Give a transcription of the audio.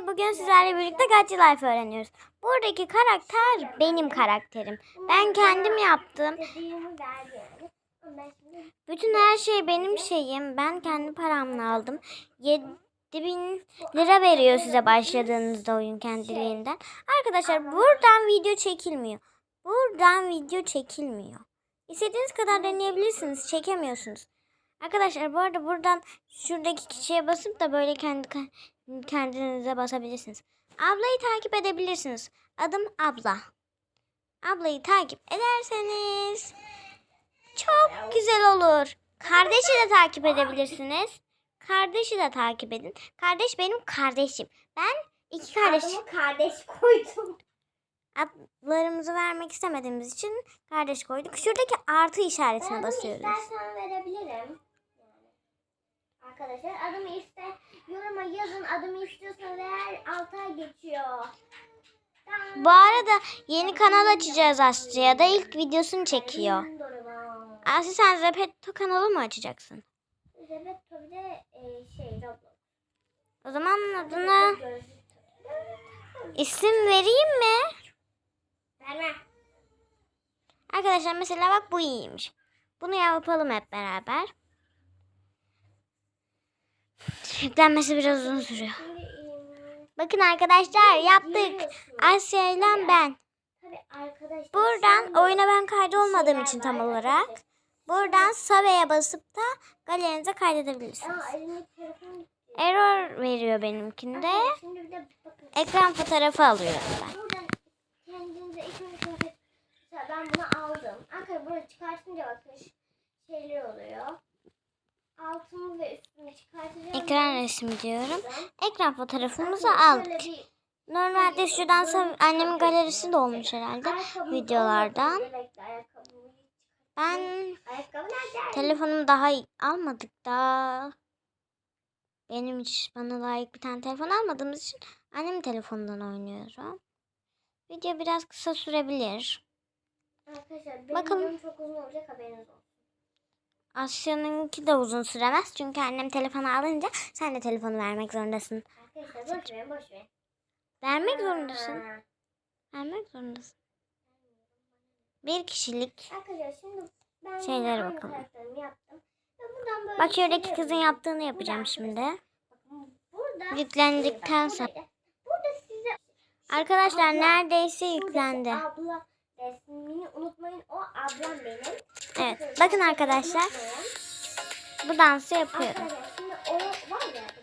Bugün sizlerle birlikte Gachi Life öğreniyoruz. Buradaki karakter benim karakterim. Ben kendim yaptım. Bütün her şey benim şeyim. Ben kendi paramla aldım. 7000 lira veriyor size başladığınızda oyun kendiliğinden. Arkadaşlar buradan video çekilmiyor. Buradan video çekilmiyor. İstediğiniz kadar deneyebilirsiniz. Çekemiyorsunuz. Arkadaşlar bu arada buradan şuradaki kişiye basıp da böyle kendi kendinize basabilirsiniz. Ablayı takip edebilirsiniz. Adım abla. Ablayı takip ederseniz çok güzel olur. Kardeşi de takip edebilirsiniz. Kardeşi de takip edin. Kardeş benim kardeşim. Ben iki kardeş adımı kardeş koydum. adlarımızı vermek istemediğimiz için kardeş koyduk. Şuradaki artı işaretine Ben basıyoruz. adımı istersen verebilirim. Arkadaşlar adımı iste yoruma yazın adımı istiyorsanız eğer 6 ay geçiyor. Bu arada yeni kanal açacağız Asya'ya da ilk videosunu çekiyor. Asya sen Zepeto kanalı mı açacaksın? Zebet tabii de e, şey Roblox. O zaman adına isim vereyim mi? Verme. Arkadaşlar mesela bak bu iyiymiş. Bunu yapalım hep beraber. Yüklenmesi biraz uzun sürüyor. Bakın arkadaşlar yaptık. Asya ile ben. Buradan oyuna ben kaydı bir olmadığım şeyler için tam olarak. Buradan Save'ye basıp da galerinize kaydedebilirsiniz. Error veriyor benimkinde. Ekran fotoğrafı alıyorum ben. Ben bunu aldım. Arkadaşlar burada çıkartınca bakın şeyler oluyor. Altımı ve üstümü çıkartacağım. Ekran resmi diyorum. Ekran fotoğrafımızı aldık. Normalde şuradan annemin galerisi de olmuş herhalde. videolardan. Ben telefonumu daha almadık da. Benim hiç bana layık bir tane telefon almadığımız için annemin telefonundan oynuyorum. Video biraz kısa sürebilir. Arkadaşlar benim Bakalım. videom çok uzun olacak haberiniz olsun. Asya'nınki de uzun süremez. Çünkü annem telefonu alınca sen de telefonu vermek zorundasın. Arkadaşlar boş verin boş verin. Vermek zorundasın. Vermek zorundasın. Bir kişilik. Arkadaşlar şimdi ben yine Şeylere aynı bakalım. karakterimi yaptım. Ve buradan böyle Bak şuradaki kızın yaptığını yapacağım şimdi. Burada Yüklendikten Bak, sonra. buradaydı. Burada size Arkadaşlar abla, neredeyse yüklendi. Abla resmini unutmayın. O ablam benim. Evet. Bakın arkadaşlar. Bu dansı yapıyorum. Arkadaşlar şimdi o var ya.